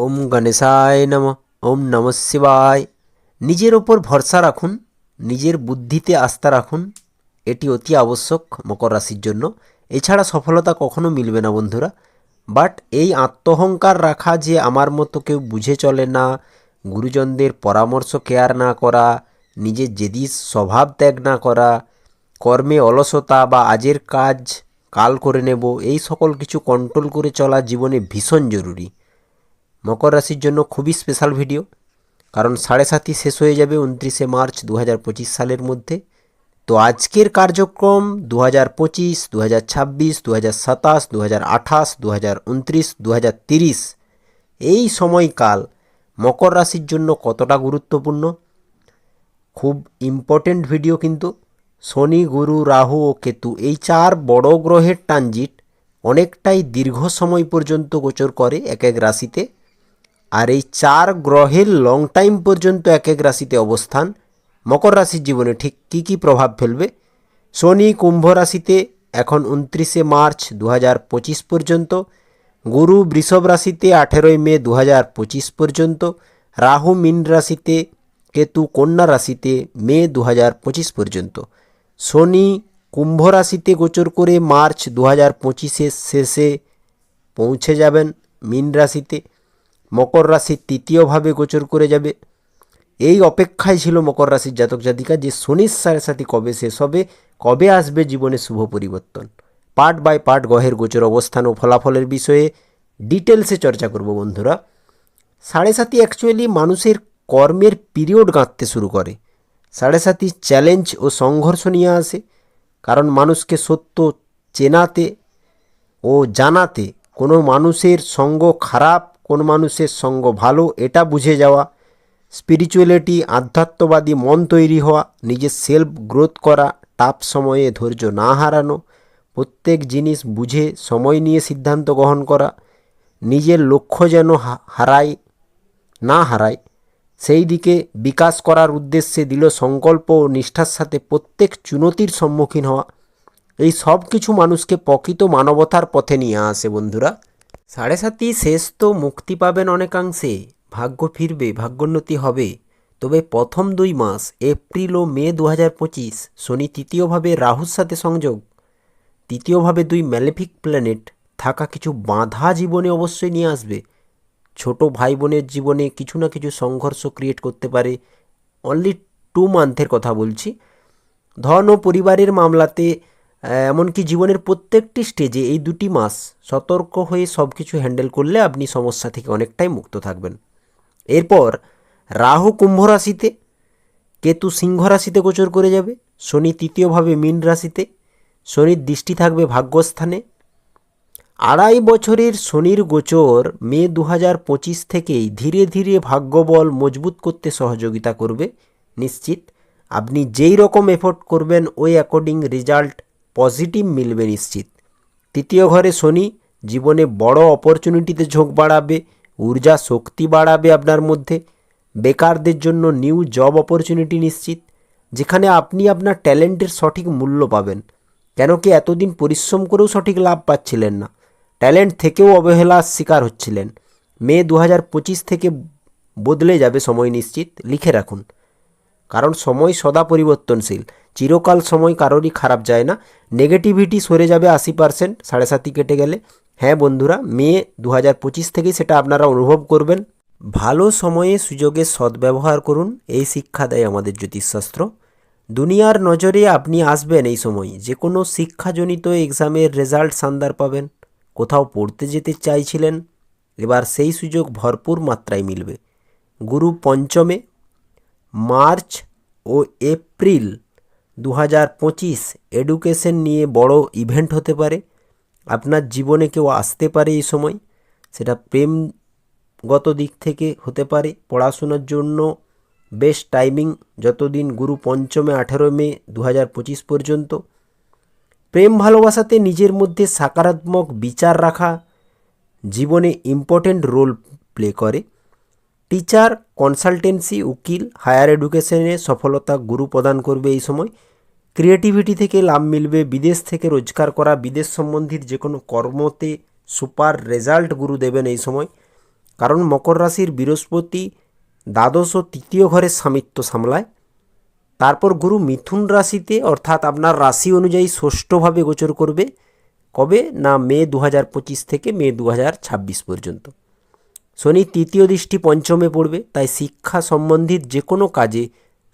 ওম গণেশায় নম, ওম নম শিবায়। নিজের ওপর ভরসা রাখুন, নিজের বুদ্ধিতে আস্থা রাখুন, এটি অতি আবশ্যক মকর রাশির জন্য। এছাড়া সফলতা কখনো মিলবে না বন্ধুরা। বাট এই আত্মহংকার রাখা যে আমার মতো কেউ বুঝে চলে না, গুরুজনদের পরামর্শ কেয়ার না করা, নিজের জেদি স্বভাব ত্যাগ না করা, কর্মে অলসতা বা আজের কাজ কাল করে নেব, এই সকল কিছু কন্ট্রোল করে চলা জীবনে ভীষণ জরুরি। মকর রাশির জন্য খুবই স্পেশাল ভিডিও কারণ সাড়ে সাতই শেষ হয়ে যাবে উনত্রিশে মার্চ দু হাজার পঁচিশ সালের মধ্যে। তো আজকের কার্যক্রম দু হাজার পঁচিশ দু হাজার ছাব্বিশ দু হাজার সাতাশ দু হাজার আঠাশ দু হাজার উনত্রিশ দু হাজার তিরিশ। এই সময়কাল মকর রাশির জন্য কতটা গুরুত্বপূর্ণ? খুব ইম্পর্টেন্ট ভিডিও কিন্তু। শনি, গুরু, রাহু ও কেতু এই চার বড় গ্রহের ট্রানজিট অনেকটাই দীর্ঘ সময় পর্যন্ত গোচর করে এক এক রাশিতে। আর এই চার গ্রহের লং টাইম পর্যন্ত এক এক রাশিতে অবস্থান, মকর রাশির জীবনে ঠিক কী কী প্রভাব ফেলবে? শনি কুম্ভ রাশিতে এখন উনত্রিশে মার্চ দু হাজার পঁচিশ পর্যন্ত, গুরু বৃষভ রাশিতে আঠেরোই মে দু হাজার পঁচিশ পর্যন্ত, রাহু মীন রাশিতে, কেতু কন্যা রাশিতে মে দু হাজার পঁচিশ পর্যন্ত। শনি কুম্ভ রাশিতে গোচর করে মার্চ দু হাজার পঁচিশের শেষে পৌঁছে যাবেন মীন রাশিতে। মকর রাশির তৃতীয়ভাবে গোচর করে যাবে। এই অপেক্ষায় ছিল মকর রাশির জাতক জাতিকা যে শনির সাড়ে সাথে কবে শেষ হবে, কবে আসবে জীবনে শুভ পরিবর্তন। পার্ট বাই পার্ট গ্রহের গোচর অবস্থান ও ফলাফলের বিষয়ে ডিটেলসে চর্চা করব বন্ধুরা। সাড়ে সাথী অ্যাকচুয়ালি মানুষের কর্মের পিরিয়ড গাঁথতে শুরু করে। সাড়ে সাথী চ্যালেঞ্জ ও সংঘর্ষ নিয়ে আসে। কারণ মানুষকে সত্য চেনাতে ও জানাতে কোনো মানুষের সঙ্গ খারাপ কোন মানুষের সঙ্গ ভালো, এটা বুঝে যাওয়া। স্পিরিচুয়ালিটি আধ্যাত্মবাদী মন তৈরি হওয়া, নিজের সেলফ গ্রোথ করা টাপ সময়ে ধৈর্য না হারানো, প্রত্যেক জিনিস বুঝে সময় নিয়ে সিদ্ধান্ত গ্রহণ করা, নিজের লক্ষ্য যেন হারায়, না হারায়, সেই দিকে বিকাশ করার উদ্দেশ্যে দিল সংকল্প ও নিষ্ঠার সাথে প্রত্যেক চুনতির সম্মুখীন হওয়া, এই সব কিছু মানুষকে প্রকৃত মানবতার পথে নিয়ে আসে বন্ধুরা। সাড়ে সাতই শেষ তো মুক্তি পাবেন অনেকাংশে। ভাগ্য ফিরবে, ভাগ্যোন্নতি হবে। তবে প্রথম দুই মাস, এপ্রিল ও মে দু হাজার পঁচিশ, শনি তৃতীয়ভাবে রাহুর সাথে সংযোগ। তৃতীয়ভাবে দুই ম্যালেফিক প্ল্যানেট, থাকা কিছু বাঁধা জীবনে অবশ্যই নিয়ে আসবে। ছোট ভাই বোনের জীবনে কিছু না কিছু সংঘর্ষ ক্রিয়েট করতে পারে। অনলি টু মান্থের কথা বলছি। ধন ও পরিবারের মামলাতে এমনকি জীবনের প্রত্যেকটি স্টেজে এই দুটি মাস সতর্ক হয়ে সব কিছু হ্যান্ডেল করলে আপনি সমস্যা থেকে অনেকটাই মুক্ত থাকবেন। এরপর রাহু কুম্ভ রাশিতে, কেতু সিংহ রাশিতে গোচর করে যাবে, শনি তৃতীয়ভাবে মীন রাশিতে, শনির দৃষ্টি থাকবে ভাগ্যস্থানে। আড়াই বছরের শনির গোচর মে দু হাজার পঁচিশ থেকেই ধীরে ধীরে ভাগ্যবল মজবুত করতে সহযোগিতা করবে, নিশ্চিত। আপনি যেই রকম এফোর্ট করবেন, ওই অ্যাকর্ডিং রেজাল্ট পজিটিভ মিলবে নিশ্চিত। তৃতীয় ঘরে শনি জীবনে বড় অপরচুনিটিতে ঝোঁক বাড়াবে, ঊর্জা শক্তি বাড়াবে আপনার মধ্যে। বেকারদের জন্য নিউ জব অপরচুনিটি নিশ্চিত, যেখানে আপনি আপনার ট্যালেন্টের সঠিক মূল্য পাবেন। কেন কি এতদিন পরিশ্রম করেও সঠিক লাভ পাচ্ছিলেন না। ট্যালেন্ট থেকেও অবহেলার শিকার হচ্ছিলেন। মে দু হাজার পঁচিশ থেকে বদলে যাবে সময় নিশ্চিত। লিখে রাখুন কারণ সময় সদা পরিবর্তনশীল। চিরকাল সময় কারোরই খারাপ যায় না। নেগেটিভিটি সরে যাবে আশি পার্সেন্ট সাড়ে সাতই কেটে গেলে। হ্যাঁ বন্ধুরা, মে দু হাজার পঁচিশ থেকেই সেটা আপনারা অনুভব করবেন। ভালো সময়ে সুযোগের সদ্ব্যবহার করুন, এই শিক্ষা দেয় আমাদের জ্যোতিষশাস্ত্র। দুনিয়ার নজরে আপনি আসবেন এই সময়। যে কোনো শিক্ষাজনিত এক্সামের রেজাল্ট শানদার পাবেন। কোথাও পড়তে যেতে চাইছিলেন, এবার সেই সুযোগ ভরপুর মাত্রায় মিলবে। গুরু পঞ্চমে মার্চ ও এপ্রিল দু হাজার পঁচিশ এডুকেশন নিয়ে বড় ইভেন্ট হতে পারে। আপনার জীবনে কেউ আসতে পারে এই সময়। সেটা প্রেমগত দিক থেকে হতে পারে। পড়াশোনার জন্য বেস্ট টাইমিং, যতদিন গুরু পঞ্চমে আঠেরো মে দু হাজার পঁচিশ পর্যন্ত। প্রেম ভালোবাসাতে নিজের মধ্যে সাকারাত্মক বিচার রাখা জীবনে ইম্পর্ট্যান্ট রোল প্লে করে। টিচার, কনসালটেন্সি, উকিল, হায়ার এডুকেশনে সফলতা গুরু প্রদান করবে এই সময়। ক্রিয়েটিভিটি থেকে লাভ মিলবে, বিদেশ থেকে রোজগার করা, বিদেশ সম্বন্ধিত যে কোনো কর্মতে সুপার রেজাল্ট গুরু দেবেন এই সময়। কারণ মকর রাশির বৃহস্পতি দ্বাদশ ও তৃতীয় ঘরের স্বামিত্ব সামলায়। তারপর গুরু মিথুন রাশিতে, অর্থাৎ আপনার রাশি অনুযায়ী ষষ্ঠভাবে গোচর করবে। কবে? না মে দু হাজার পঁচিশ থেকে মে দু হাজার ছাব্বিশ পর্যন্ত। শনি তৃতীয় দৃষ্টি পঞ্চমে পড়বে, তাই শিক্ষা সম্বন্ধিত যে কোনো কাজে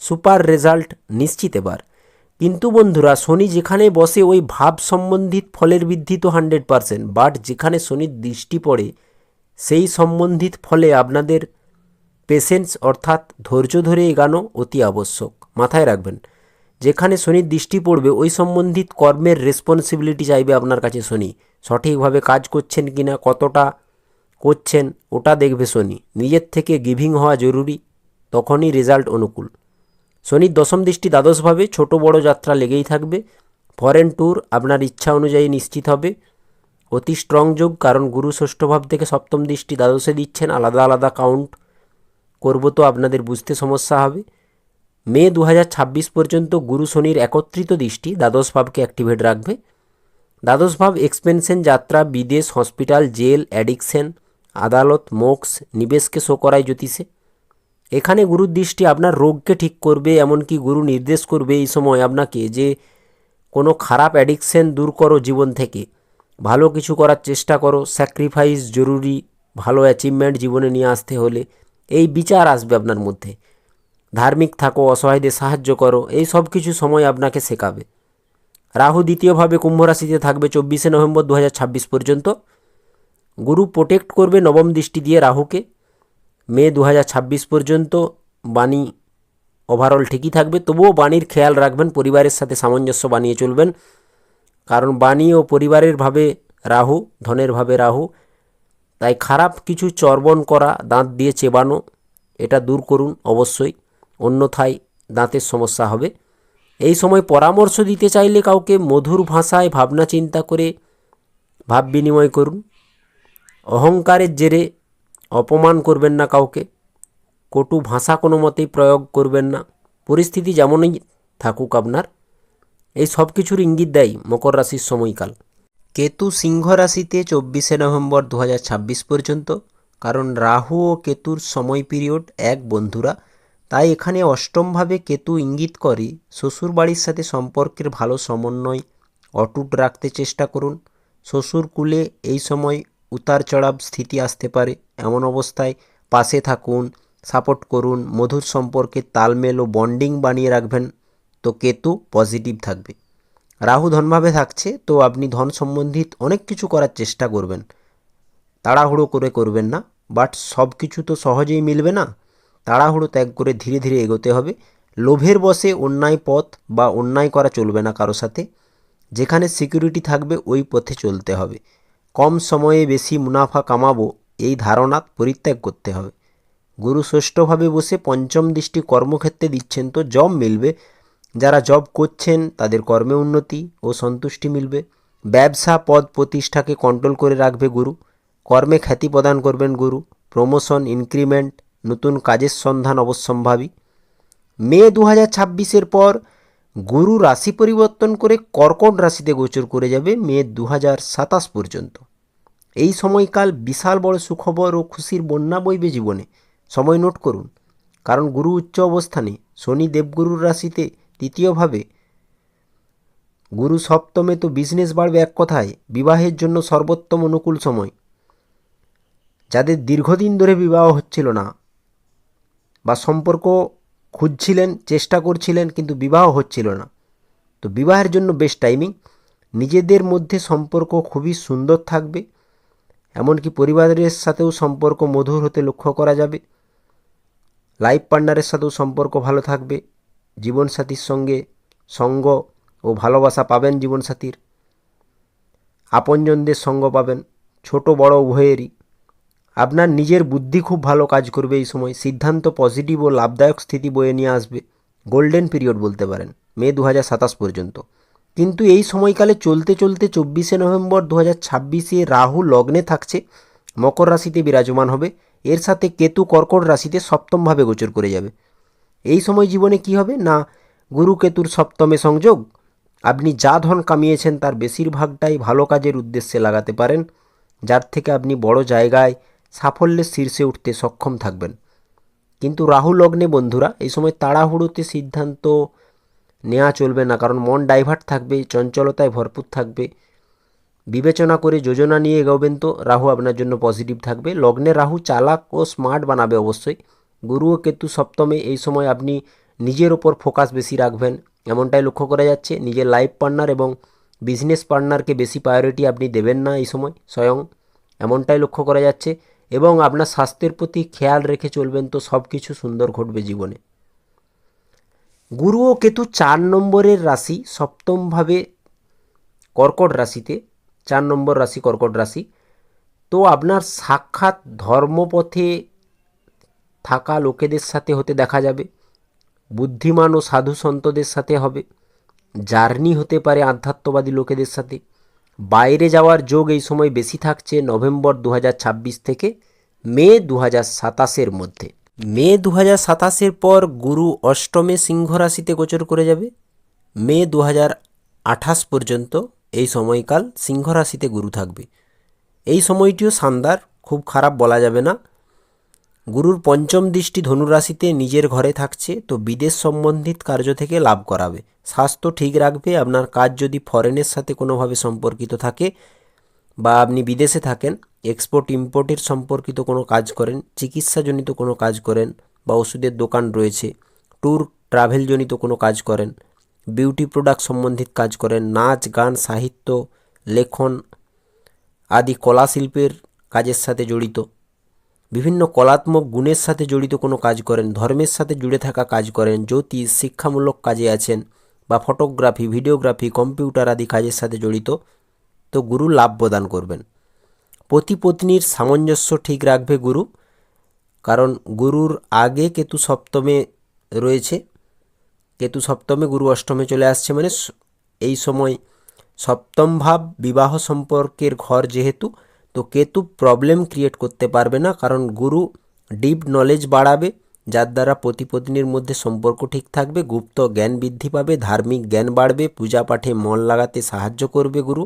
সুপার রেজাল্ট নিশ্চিত এবার। কিন্তু বন্ধুরা, শনি যেখানে বসে ওই ভাব সম্বন্ধিত ফলের বৃদ্ধি তো হান্ড্রেড পারসেন্ট, বাট যেখানে শনির দৃষ্টি পড়ে, সেই সম্বন্ধিত ফলে আপনাদের পেশেন্স অর্থাৎ ধৈর্য ধরে এগানো অতি আবশ্যক। মাথায় রাখবেন, যেখানে শনির দৃষ্টি পড়বে, ওই সম্বন্ধিত কর্মের রেসপন্সিবিলিটি চাইবে আপনার কাছে শনি। সঠিকভাবে কাজ করছেন কি না কতটা করছেন, ওটা দেখবে শনি নিজের থেকে গিভিং হওয়া জরুরি, তখনই রেজাল্ট অনুকূল। শনির দশম দৃষ্টি দ্বাদশভাবে, ছোট বড় যাত্রা লেগেই থাকবে। ফরেন ট্যুর আপনার ইচ্ছা অনুযায়ী নিশ্চিত হবে। অতি স্ট্রং যোগ, কারণ গুরু ষষ্ঠ ভাব থেকে সপ্তম দৃষ্টি দ্বাদশে দিচ্ছেন, আলাদা আলাদা কাউন্ট করব তো আপনাদের বুঝতে সমস্যা হবে। মে দু হাজার ছাব্বিশ পর্যন্ত গুরু শনির একত্রিত দৃষ্টি দ্বাদশ ভাবকে অ্যাক্টিভেট রাখবে। দ্বাদশ ভাব এক্সপেনশন যাত্রা, বিদেশ হসপিটাল জেল অ্যাডিকশন আদালত, মোক্স, নিবেশকে শো করায় জ্যোতিষে। এখানে গুরুর দৃষ্টি আপনার রোগকে ঠিক করবে, এমনকি গুরু নির্দেশ করবে এই সময় আপনাকে যে কোনো খারাপ অ্যাডিকশন দূর করো জীবন থেকে। ভালো কিছু করার চেষ্টা করো স্যাক্রিফাইস জরুরি, ভালো অ্যাচিভমেন্ট জীবনে নিয়ে আসতে হলে। এই বিচার আসবে আপনার মধ্যে। ধার্মিক থাকো, অসহায়দের সাহায্য করো, এই সব কিছু সময় আপনাকে শেখাবে। রাহু দ্বিতীয়ভাবে কুম্ভ রাশিতে থাকবে, চব্বিশে নভেম্বর দু হাজার ছাব্বিশ পর্যন্ত। গুরু প্রোটেক্ট করবে নবম দৃষ্টি দিয়ে রাহুকে। মে দু হাজার ছাব্বিশ পর্যন্ত বাণী ওভারঅল ঠিকই থাকবে। তবুও বাণীর খেয়াল রাখবেন, পরিবারের সাথে সামঞ্জস্য বানিয়ে চলবেন। কারণ বাণী ও পরিবারের ভাবে রাহু, ধনের ভাবে রাহু, তাই খারাপ কিছু চর্বণ করা, দাঁত দিয়ে চেবানো, এটা দূর করুন অবশ্যই। অন্যথায় দাঁতের সমস্যা হবে। এই সময় পরামর্শ দিতে চাইলে কাউকে মধুর ভাষায় ভাবনা চিন্তা করে ভাব বিনিময় করুন। অহংকারের জেরে অপমান করবেন না কাউকে, কটু ভাষা কোনো মতেই প্রয়োগ করবেন না, পরিস্থিতি যেমনই থাকুক আপনার। এই সব কিছুর ইঙ্গিত দেয় মকর রাশির সময়কাল। কেতু সিংহ রাশিতে চব্বিশে নভেম্বর দু হাজার ছাব্বিশ পর্যন্ত, কারণ রাহু ও কেতুর সময় পিরিয়ড এক বন্ধুরা, তাই এখানে অষ্টমভাবে কেতু ইঙ্গিত করে শ্বশুর বাড়ির সাথে সম্পর্কের ভালো সমন্বয় অটুট রাখতে চেষ্টা করুন। শ্বশুর কুলে এই সময় উতার চড়াব স্থিতি আসতে পারে। এমন অবস্থায় পাশে থাকুন, সাপোর্ট করুন, মধুর সম্পর্কে তালমেল ও বন্ডিং বানিয়ে রাখবেন তো কেতু পজিটিভ থাকবে। রাহু ধনভাবে থাকছে তো আপনি ধন সম্বন্ধিত অনেক কিছু করার চেষ্টা করবেন। তাড়াহুড়ো করে করবেন না, বাট সব কিছু তো সহজেই মিলবে না। তাড়াহুড়ো ত্যাগ করে ধীরে ধীরে এগোতে হবে। লোভের বসে অন্যায় পথ বা অন্যায় করা চলবে না কারও সাথে। যেখানে সিকিউরিটি থাকবে ওই পথে চলতে হবে। কম সময়ে বেশি মুনাফা কামাবো, এই ধারণা পরিত্যাগ করতে হবে। গুরু ষষ্ঠভাবে বসে পঞ্চম দৃষ্টি কর্মক্ষেত্রে দিচ্ছেন তো জব মিলবে। যারা জব করছেন, তাদের কর্মে উন্নতি ও সন্তুষ্টি মিলবে। ব্যবসা পদ প্রতিষ্ঠাকে কন্ট্রোল করে রাখবে গুরু। কর্মে খ্যাতি প্রদান করবেন গুরু। প্রমোশন ইনক্রিমেন্ট নতুন কাজের সন্ধান অবশ্যম্ভাবী। মে দু হাজার ছাব্বিশের পর গুরু রাশি পরিবর্তন করে কর্কট রাশিতে গোচর করে যাবে মে দু হাজার সাতাশ পর্যন্ত। এই সময়কাল বিশাল বড় সুখবর ও খুশির বন্যা বইবে জীবনে। সময় নোট করুন। কারণ গুরু উচ্চ অবস্থানে শনি দেবগুরুর রাশিতে তৃতীয়ভাবে গুরু সপ্তমে তো বিজনেস বাড়বে এক কথায়, বিবাহের জন্য সর্বোত্তম অনুকূল সময়। যাদের দীর্ঘদিন ধরে বিবাহ হচ্ছিল না বা সম্পর্ক খুঁজছিলেন, চেষ্টা করছিলেন কিন্তু বিবাহ হচ্ছিল না। তো বিবাহের জন্য বেস্ট টাইমিং নিজেদের মধ্যে সম্পর্ক খুবই সুন্দর থাকবে। এমনকি পরিবারের সাথেও সম্পর্ক মধুর হতে লক্ষ্য করা যাবে। লাইফ পার্টনারের সাথেও সম্পর্ক ভালো থাকবে। জীবনসাথীর সঙ্গে সঙ্গ ও ভালোবাসা পাবেন জীবনসাথীর। আপনজনদের সঙ্গ পাবেন ছোট, বড়, উভয়েরই। আপনার নিজের বুদ্ধি খুব ভালো কাজ করবে এই সময়। সিদ্ধান্ত পজিটিভ ও লাভদায়ক স্থিতি বয়ে নিয়ে আসবে। গোল্ডেন পিরিয়ড বলতে পারেন। মে দু হাজার সাতাশ পর্যন্ত। কিন্তু এই সময়কালে চলতে চলতে চব্বিশে নভেম্বর দু হাজার ছাব্বিশে রাহু লগ্নে থাকছে, মকর রাশিতে বিরাজমান হবে। এর সাথে কেতু কর্কট রাশিতে সপ্তমভাবে গোচর করে যাবে। এই সময় জীবনে কি হবে? না, গুরু কেতুর সপ্তমে সংযোগ। আপনি যা ধন কামিয়েছেন তার বেশিরভাগটাই ভালো কাজের উদ্দেশ্যে লাগাতে পারেন। যার থেকে আপনি বড় জায়গায় সাফল্যের শীর্ষে উঠতে সক্ষম থাকবেন। কিন্তু রাহু লগ্নে বন্ধুরা, এই সময় তাড়াহুড়োতে সিদ্ধান্ত নেওয়া চলবে না, কারণ মন ডাইভার্ট থাকবে, চঞ্চলতায় ভরপুর থাকবে। বিবেচনা করে যোজনা নিয়ে এগোবেন তো। রাহু আপনার জন্য পজিটিভ থাকবে। লগ্নে রাহু চালাক ও স্মার্ট বানাবে অবশ্যই। গুরু ও কেতু সপ্তমে এই সময় আপনি নিজের ওপর ফোকাস বেশি রাখবেন। এমনটাই লক্ষ্য করা যাচ্ছে। নিজের লাইফ পার্টনার এবং বিজনেস পার্টনারকে বেশি প্রায়োরিটি আপনি দেবেন না এই সময়, স্বয়ং। এমনটাই লক্ষ্য করা যাচ্ছে। এবং আপনার স্বাস্থ্যের প্রতি খেয়াল রেখে চলবেন তো। সব কিছু সুন্দর ঘটবে জীবনে। গুরু ও কেতু চার নম্বরের রাশি সপ্তমভাবে কর্কট রাশিতে, চার নম্বর রাশি কর্কট রাশি। তো আপনার সাক্ষাৎ ধর্মপথে থাকা লোকেদের সাথে হতে দেখা যাবে, বুদ্ধিমান ও সাধু সন্তদের সাথে হবে, জার্নি হতে পারে আধ্যাত্মবাদী লোকেদের সাথে। বাইরে যাওয়ার যোগ এই সময় বেশি থাকছে নভেম্বর দু হাজার ছাব্বিশ থেকে মে দু সাতাশের মধ্যে। মে দু সাতাশের পর গুরু অষ্টমে সিংহ রাশিতে গোচর করে যাবে। মে দু আঠাশ পর্যন্ত এই সময়কাল সিংহ রাশিতে গুরু থাকবে। এই সময়টিও শানদার, খুব খারাপ বলা যাবে না। গুরুর পঞ্চম দৃষ্টি ধনুরাশিতে নিজের ঘরে থাকছে, তো বিদেশ সম্বন্ধিত কার্য থেকে লাভ করাবে। স্বাস্থ্য ঠিক রাখবে, আপনার কাজ যদি ফরেনের সাথে কোনোভাবে সম্পর্কিত থাকে বা আপনি বিদেশে থাকেন এক্সপোর্ট ইম্পোর্টের সম্পর্কিত কোনো কাজ করেন, চিকিৎসাজনিত কোনো কাজ করেন বা ওষুধের দোকান রয়েছে ট্যুর ট্রাভেলজনিত কোনো কাজ করেন বিউটি প্রোডাক্ট সম্বন্ধিত কাজ করেন, নাচ, গান, সাহিত্য, লেখন আদি কলা শিল্পের কাজের সাথে জড়িত। বিভিন্ন কলাত্মক গুণের সাথে জড়িত কোনো কাজ করেন, ধর্মের সাথে জুড়ে থাকা কাজ করেন, জ্যোতিষ, শিক্ষামূলক কাজে আছেন বা ফটোগ্রাফি ভিডিওগ্রাফি কম্পিউটার আদি কাজের সাথে জড়িত, তো গুরু লাভ প্রদান করবেন। পতি পত্নীর সামঞ্জস্য ঠিক রাখবে গুরু, কারণ গুরুর আগে কেতু সপ্তমে রয়েছে। কেতু সপ্তমে গুরু অষ্টমে চলে আসছে মানে এই সময় সপ্তম ভাব বিবাহ সম্পর্কের ঘর যেহেতু, তো কেতু প্রবলেম ক্রিয়েট করতে পারবে না, কারণ গুরু ডিপ নলেজ বাড়াবে, যার দ্বারা পতি পত্নীর মধ্যে সম্পর্ক ঠিক থাকবে, গুপ্ত জ্ঞান বৃদ্ধি পাবে, ধার্মিক জ্ঞান বাড়বে, পূজা পাঠে মন লাগাতে সাহায্য করবে গুরু।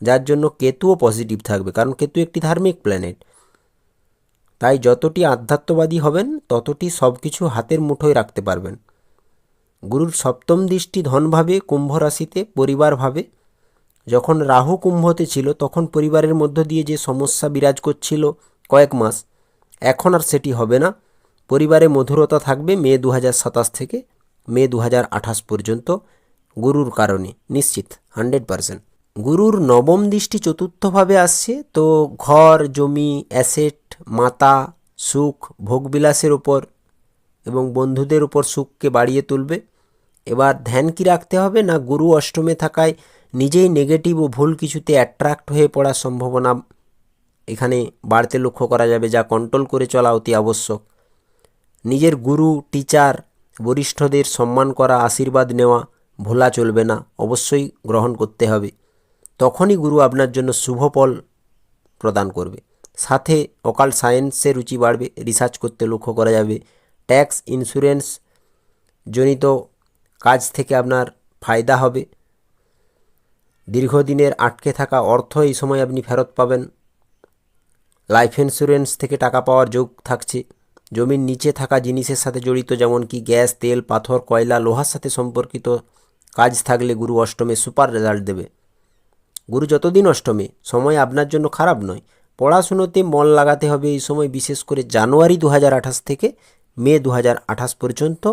যার জন্য কেতুও পজিটিভ থাকবে, কারণ কেতু একটি ধার্মিক প্ল্যানেট তাই যতটি আধ্যাত্মবাদী হবেন, ততটি সব কিছু হাতের মুঠোয় রাখতে পারবেন। গুরুর সপ্তম দৃষ্টি ধনভাবে কুম্ভ রাশিতে পরিবারভাবে যখন রাহু কুম্ভতে ছিল, তখন পরিবারের মধ্য দিয়ে যে সমস্যা বিরাজ করছিল কয়েক মাস, এখন আর সেটি হবে না। পরিবারে মধুরতা থাকবে মে দু থেকে মে দু পর্যন্ত গুরুর কারণে, নিশ্চিত, হান্ড্রেড পারসেন্ট। গুরুর নবম দৃষ্টি চতুর্থভাবে আসছে, তো ঘর, জমি, অ্যাসেট, মাতা, সুখ, ভোগবিলাসের ওপর এবং বন্ধুদের উপর সুখকে বাড়িয়ে তুলবে। এবার ধ্যান কি রাখতে হবে না গুরু অষ্টমে থাকায় নিজেই নেগেটিভ ও ভুল কিছুতে অ্যাট্রাক্ট হয়ে পড়ার সম্ভাবনা এখানে বাড়তে লক্ষ্য করা যাবে, যা কন্ট্রোল করে চলা অতি আবশ্যক। নিজের গুরু টিচার বরিষ্ঠদের সম্মান করা, আশীর্বাদ নেওয়া ভোলা চলবে না, অবশ্যই গ্রহণ করতে হবে। তখনই গুরু আপনার জন্য শুভ ফল প্রদান করবে। সাথে অকাল সায়েন্সে রুচি বাড়বে রিসার্চ করতে লক্ষ্য করা যাবে। ট্যাক্স ইন্স্যুরেন্স জনিত কাজ থেকে আপনার ফায়দা হবে। দীর্ঘদিনের আটকে থাকা অর্থ এই সময় আপনি ফেরত পাবেন। লাইফ ইন্স্যুরেন্স থেকে টাকা পাওয়ার যোগ থাকছে। জমির নিচে থাকা জিনিসের সাথে জড়িত যেমন কি গ্যাস, তেল, পাথর, কয়লা, লোহার সাথে সম্পর্কিত কাজ থাকলে গুরু অষ্টমে সুপার রেজাল্ট দেবে। গুরু যতদিন অষ্টমে, সময় আপনার জন্য খারাপ নয়। পড়াশুনোতে মন লাগাতে হবে এই সময়, বিশেষ করে জানুয়ারি দু থেকে মে দু পর্যন্ত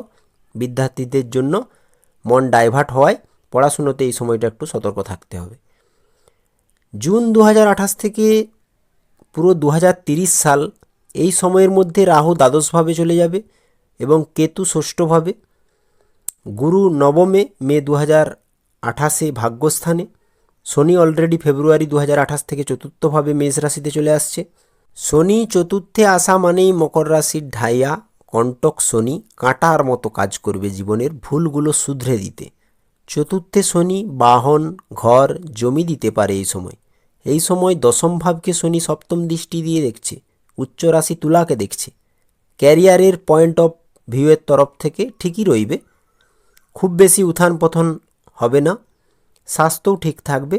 বিদ্যার্থীদের জন্য মন ডাইভার্ট হওয়ায় পড়াশুনোতে এই সময়টা একটু সতর্ক থাকতে হবে। জুন দু থেকে পুরো দু সাল এই সময়ের মধ্যে রাহু দ্বাদশভাবে চলে যাবে এবং কেতু ষষ্ঠভাবে। গুরু নবমে মে দু হাজার আঠাশে ভাগ্যস্থানে শনি অলরেডি ফেব্রুয়ারি দু হাজার আঠাশ থেকে চতুর্থভাবে মেষ রাশিতে চলে আসছে। শনি চতুর্থে আসা মানেই মকর রাশির ঢাইয়া কণ্টক শনি কাঁটার মতো কাজ করবে জীবনের ভুলগুলো শুধরে দিতে। চতুর্থে শনি বাহন, ঘর, জমি দিতে পারে এই সময়। এই সময় দশম ভাবকে শনি সপ্তম দৃষ্টি দিয়ে দেখছে, উচ্চ রাশি তুলাকে দেখছে। ক্যারিয়ারের পয়েন্ট অফ ভিউয়ের তরফ থেকে ঠিকই রইবে। খুব বেশি উত্থান পতন হবে না। স্বাস্থ্যও ঠিক থাকবে।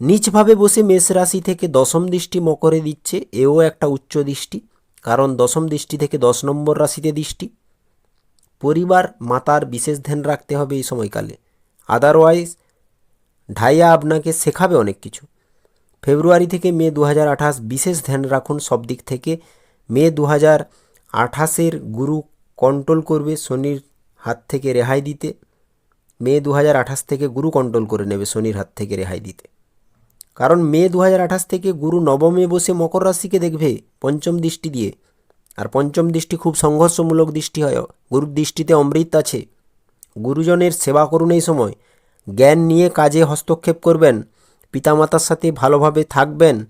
নিচভাবে বসে মেষ রাশি থেকে দশম দৃষ্টি মকরে দিচ্ছে, এও একটা উচ্চ দৃষ্টি, কারণ দশম দৃষ্টি থেকে দশ নম্বর রাশিতে দৃষ্টি। পরিবার, মাতার বিশেষ ধ্যান রাখতে হবে এই সময়কালে। আদারওয়াইজ ঢাইয়া আপনাকে শেখাবে অনেক কিছু। ফেব্রুয়ারি থেকে মে দু বিশেষ ধ্যান রাখুন, সব দিক থেকে মে দু হাজার আঠাশের গুরু কন্ট্রোল করবে, শনির হাত থেকে রেহাই দিতে। মে দু হাজার আঠাশ থেকে গুরু কন্ট্রোল করে নেবে শনির হাত থেকে রেহাই দিতে। কারণ মে দু হাজার আঠাশ থেকে গুরু নবমে বসে মকর রাশিকে দেখবে পঞ্চম দৃষ্টি দিয়ে। আর পঞ্চম দৃষ্টি খুব সংঘর্ষমূলক দৃষ্টি হয়। গুরুর দৃষ্টিতে অমৃত আছে। গুরুজনের সেবা করুন এই সময়। জ্ঞান নিয়ে কাজে হস্তক্ষেপ করবেন। পিতামাতার সাথে ভালোভাবে থাকবেন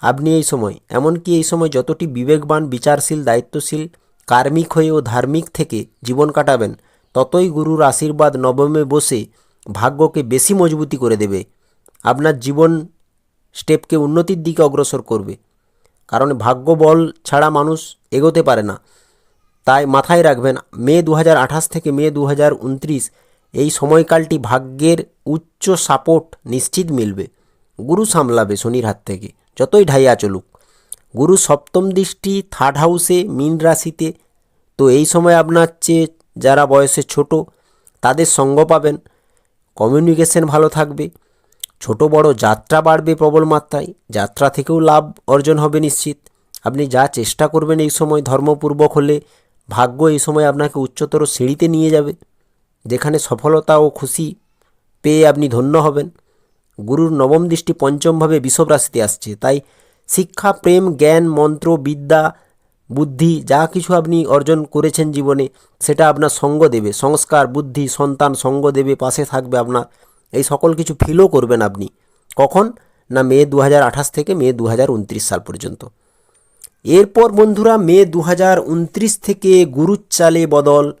আপনি এই সময়। এমনকি এই সময় যতটি বিবেকবান, বিচারশীল, দায়িত্বশীল, কার্মিক হয়ে ও ধার্মিক থেকে জীবন কাটাবেন ততই গুরুর আশীর্বাদ নবমে বসে ভাগ্যকে বেশি মজবুতি করে দেবে। আপনার জীবন স্টেপকে উন্নতির দিকে অগ্রসর করবে। কারণ ভাগ্য বল ছাড়া মানুষ এগোতে পারে না। তাই মাথায় রাখবেন, মে দু হাজার আঠাশ থেকে মে দু হাজার উনত্রিশ এই সময়কালটি ভাগ্যের উচ্চ সাপোর্ট নিশ্চিত মিলবে। গুরু সামলাবে শনির হাত থেকে, যতই ঢাইয়া চলুক। গুরু সপ্তম দৃষ্টি, থার্ড হাউসে, মীন রাশিতে। তো এই সময় আপনার চেয়ে যারা বয়সে ছোট, তাদের সঙ্গ পাবেন। কমিউনিকেশন ভালো থাকবে। ছোট বড় যাত্রা বাড়বে প্রবল মাত্রায়। যাত্রা থেকেও লাভ অর্জন হবে নিশ্চিত। আপনি যা চেষ্টা করবেন এই সময় ধর্মপূর্বক হলে ভাগ্য এই সময় আপনাকে উচ্চতর সিঁড়িতে নিয়ে যাবে। যেখানে সফলতা ও খুশি পেয়ে আপনি ধন্য হবেন। গুরুর নবম দৃষ্টি পঞ্চমভাবে বিষব রাশিতে আসছে। তাই শিক্ষা, প্রেম, জ্ঞান, মন্ত্র, বিদ্যা বুদ্ধি, যা কিছু আপনি অর্জন করেছেন জীবনে, সেটা আপনার সঙ্গ দেবে। সংস্কার, বুদ্ধি, সন্তান সঙ্গ দেবে, পাশে থাকবে আপনার। এই সকল কিছু ফিলও করবেন আপনি। কখন? না মে দু হাজার আঠাশ থেকে মে দু হাজার উনত্রিশ সাল পর্যন্ত। এরপর বন্ধুরা, মে দু হাজার উনত্রিশ থেকে গুরুর চালে বদল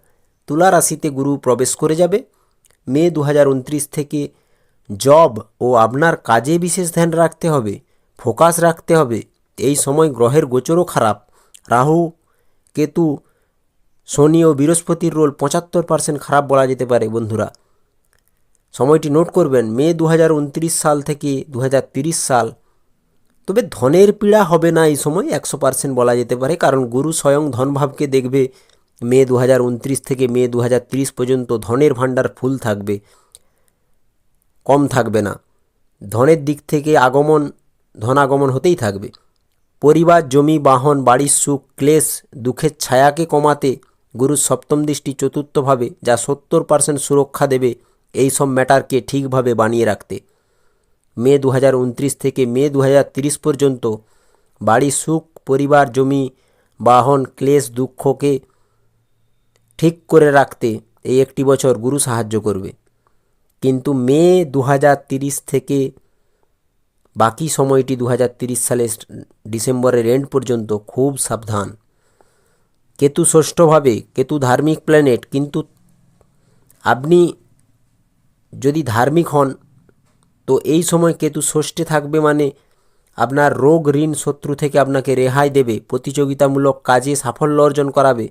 তুলা রাশিতে গুরু প্রবেশ করে যাবে। মে দু হাজার উনত্রিশ থেকে জব ও আপনার কাজে বিশেষ ধ্যান রাখতে হবে, ফোকাস রাখতে হবে। এই সময় গ্রহের গোচরও খারাপ। রাহু, কেতু, শনি ও বৃহস্পতির রোল পঁচাত্তর পার্সেন্ট খারাপ বলা যেতে পারে বন্ধুরা। সময়টি নোট করবেন, মে দু হাজার উনত্রিশ সাল থেকে দু সাল। তবে ধনের পীড়া হবে না এই সময়, একশো পার্সেন্ট বলা যেতে পারে, কারণ গুরু স্বয়ং ধনভাবকে দেখবে। মে দু হাজার উনত্রিশ থেকে মে দু পর্যন্ত ধনের ভাণ্ডার ফুল থাকবে, কম থাকবে না। ধনের দিক থেকে আগমন, ধনাগমন হতেই থাকবে। পরিবার, জমি, বাহন, বাড়ির সুখ, ক্লেশ, দুঃখের ছায়াকে কমাতে গুরুর সপ্তম দৃষ্টি চতুর্থভাবে যা সত্তর পার্সেন্ট সুরক্ষা দেবে এই সব ম্যাটারকে ঠিকভাবে বানিয়ে রাখতে। মে দু হাজার উনত্রিশ থেকে মে দু পর্যন্ত বাড়ির সুখ, পরিবার, জমি, বাহন, ক্লেশ, দুঃখকে ঠিক করে রাখতে এই একটি বছর গুরু সাহায্য করবে। কিন্তু মে দু থেকে বাকি সময়টি দু সালের ডিসেম্বরের এন্ড পর্যন্ত খুব সাবধান। কেতু ষষ্ঠভাবে, কেতু ধার্মিক প্ল্যানেট কিন্তু আপনি যদি ধার্মিক হন, তো এই সময় কেতু ষষ্ঠে থাকবে মানে আপনার রোগ ঋণ শত্রু থেকে আপনাকে রেহাই দেবে, প্রতিযোগিতামূলক কাজে সাফল্য অর্জন করাবে।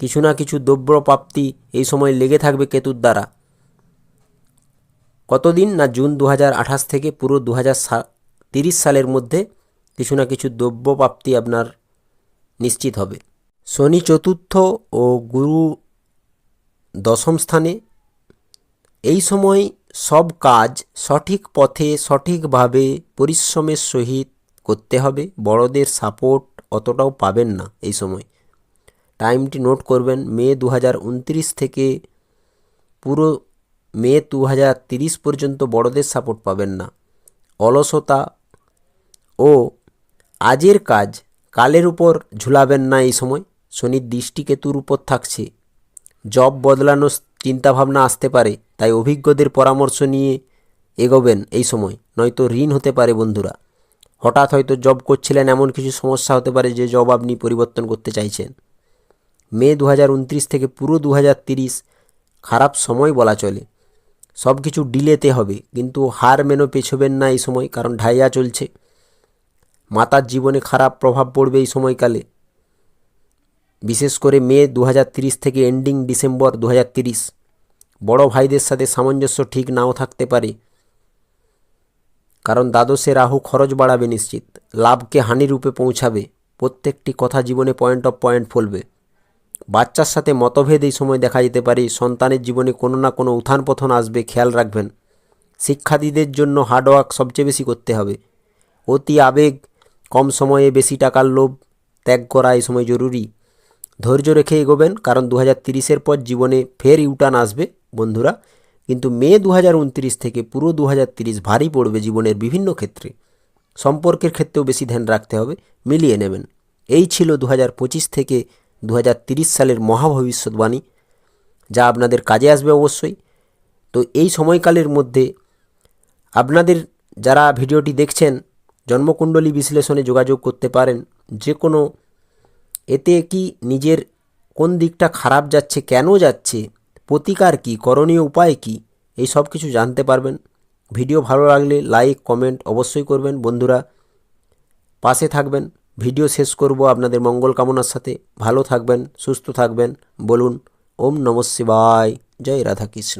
কিছু না কিছু দ্রব্য প্রাপ্তি এই সময় লেগে থাকবে কেতুর দ্বারা। কতদিন না জুন দু হাজার আঠাশ থেকে পুরো দু সালের মধ্যে কিছু না কিছু দ্রব্য প্রাপ্তি আপনার নিশ্চিত হবে। শনি চতুর্থ ও গুরু দশম স্থানে। এই সময় সব কাজ সঠিক পথে সঠিকভাবে পরিশ্রমের সহিত করতে হবে। বড়দের সাপোর্ট অতটাও পাবেন না এই সময়। টাইমটি নোট করবেন, মে দু হাজার উনত্রিশ থেকে পুরো মে দু পর্যন্ত বড়দের সাপোর্ট পাবেন না। অলসতা ও আজের কাজ কালের উপর ঝুলাবেন না এই সময়। শনির দৃষ্টি কেতুর উপর থাকছে। জব বদলানোর চিন্তাভাবনা আসতে পারে, তাই অভিজ্ঞদের পরামর্শ নিয়ে এগোবেন এই সময়। নয়তো ঋণ হতে পারে বন্ধুরা। হঠাৎ হয়তো জব করছিলেন, এমন কিছু সমস্যা হতে পারে যে জব আপনি পরিবর্তন করতে চাইছেন। মে দু হাজার উনত্রিশ থেকে পুরো দু খারাপ সময় বলা চলে। সব কিছু ডিলেতে হবে, কিন্তু হার মেনো পেছবেন না এই সময়, কারণ ঢাইয়া চলছে। মাতার জীবনে খারাপ প্রভাব পড়বে এই সময়কালে। বিশেষ করে মে দু থেকে এন্ডিং ডিসেম্বর দু বড় ভাইদের সাথে সামঞ্জস্য ঠিক নাও থাকতে পারে। কারণ দ্বাদশে রাহু খরচ বাড়াবে নিশ্চিত। লাভকে হানি রূপে পৌঁছাবে। প্রত্যেকটি কথা জীবনে পয়েন্ট অফ পয়েন্ট ফলবে। বাচ্চার সাথে মতভেদ এই সময় দেখা যেতে পারে। সন্তানের জীবনে কোনো না কোনো উত্থান পতন আসবে, খেয়াল রাখবেন। শিক্ষার্থীদের জন্য হার্ডওয়ার্ক সবচেয়ে বেশি করতে হবে। অতি আবেগ, কম সময়ে বেশি টাকার লোভ ত্যাগ করা এই সময় জরুরি। ধৈর্য রেখে এগোবেন, কারণ দু হাজার পর জীবনে ফের ইউটার্ন আসবে, বন্ধুরা। কিন্তু মে দু হাজার উনত্রিশ থেকে পুরো দু ভারী পড়বে জীবনের বিভিন্ন ক্ষেত্রে। সম্পর্কের ক্ষেত্রেও বেশি ধ্যান রাখতে হবে, মিলিয়ে নেবেন। এই ছিল দু হাজার পঁচিশ থেকে দু সালের মহাভবিষ্যৎবাণী, যা আপনাদের কাজে আসবে অবশ্যই। তো এই সময়কালের মধ্যে আপনাদের যারা ভিডিওটি দেখছেন, জন্মকুণ্ডলী বিশ্লেষণে যোগাযোগ করতে পারেন। যে কোনো, এতে কি নিজের কোন দিকটা খারাপ যাচ্ছে, কেন যাচ্ছে, প্রতিকার কি, করণীয় উপায় কি, এই সব কিছু জানতে পারবেন। ভিডিও ভালো লাগলে লাইক, কমেন্ট অবশ্যই করবেন। বন্ধুরা, পাশে থাকবেন। ভিডিও শেষ করব আপনাদের মঙ্গল কামনার সাথে। ভালো থাকবেন, সুস্থ থাকবেন, বলুন, ওম নম শিবায়। জয় রাধাকৃষ্ণ।